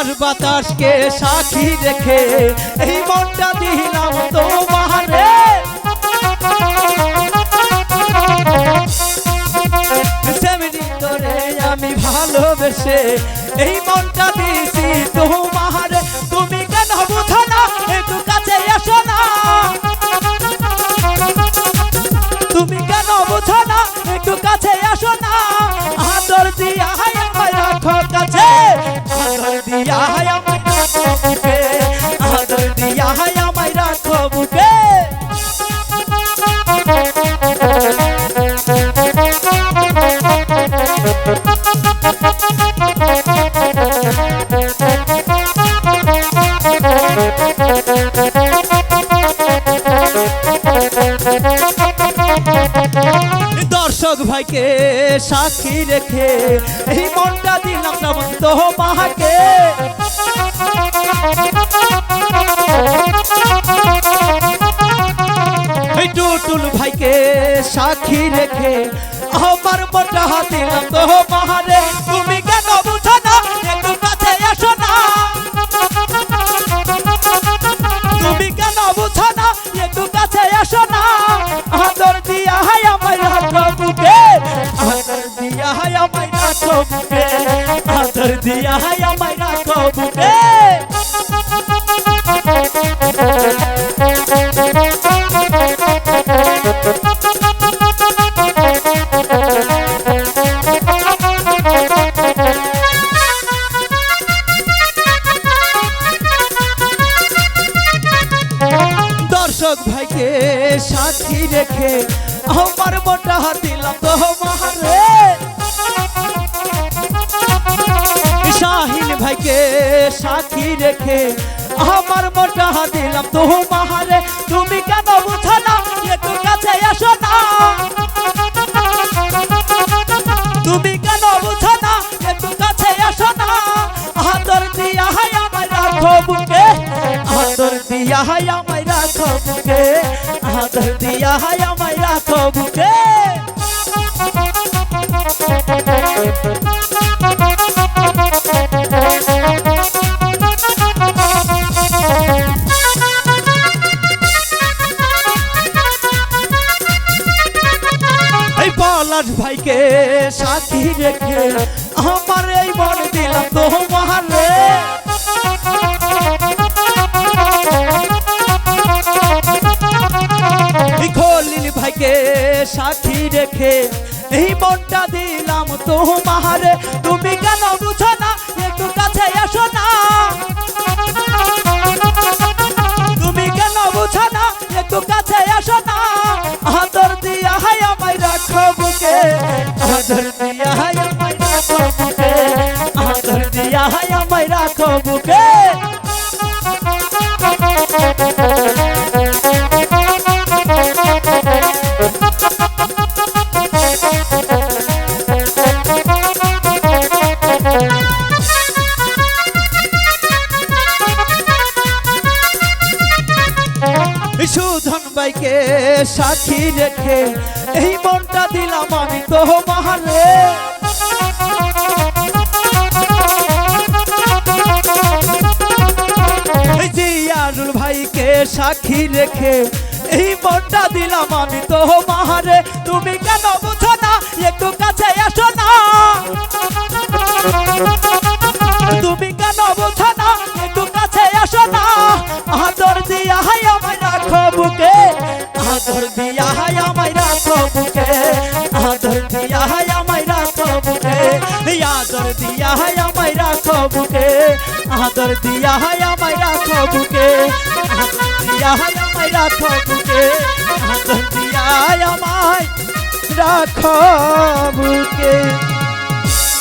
আকাশ বাতাসকে সাক্ষী রেখে এই মনটা দিলাম তোমারে। আমি ভালোবেসে এই মনটা দিয়েছি তোমার। তুমি কেন বুঝো না? একটু কাছে এসো না। তুমি কেন বুঝো না? একটু কাছে এসো না। আদর দিয়া দিয়া হায় বুকে আদর দিয়া হায় আমায় রাখো বুকে দর্শক ভাইকে সাক্ষী রেখে এই মনটা দিলাম সামন্ত মাহাকে। টুটুল ভাইকে সাক্ষী রেখে আমার মনটা দিলাম তো মাহারে। তুমি রাখো বুকে আদর দিয়া আমায় রাখো বুকে দর্শক ভাইকে সাক্ষী রেখে আমার মোটা দিলাম তো মারে ভাইকে সাক্ষী রেখে আমার মোটা দিলাম মাহারে তুমি কেন বুঝো না? একটু কাছে এসো না। তুমি কেন বুঝো না? একটু কাছে এসো না। আদর দিয়া হাই আমায় রাখো বুকে। আদর দিয়া হাই আমায় রাখো বুকে। আদর দিয়া হাই আমায় রাখো বুকে। পলাশ ভাইকে সাথী রেখে আমার এই মন দিলাম তো রে। ভাইকে সাথী রেখে এই মনটা দিলাম তো মাহারে তুমি কেন বুঝো না? বুকে সুধন ভাইকে সাক্ষী রেখে এই মনটা দিলাম আমি তো মহারে এই জিয়ারুল ভাইকে সাক্ষী রেখে এই মনটা দিলাম আমি তো মাহারে। তুমি কেন বুঝো না? একটু কাছে এসো না। তুমি কেন বুঝো না? একটু কাছে এসো না। আদর দিয়া হাই আমায় রাখো বুকে। আদর দিয়া হাই আমায় রাখো বুকে। আদর দিয়া হাই আমায় রাখো বুকে। আদর দিয়া হাই আমায় রাখো বুকে। আদর দিয়া হাই আমায় রাখো বুকে আদর দিয়া আমায় রাখো বুকে।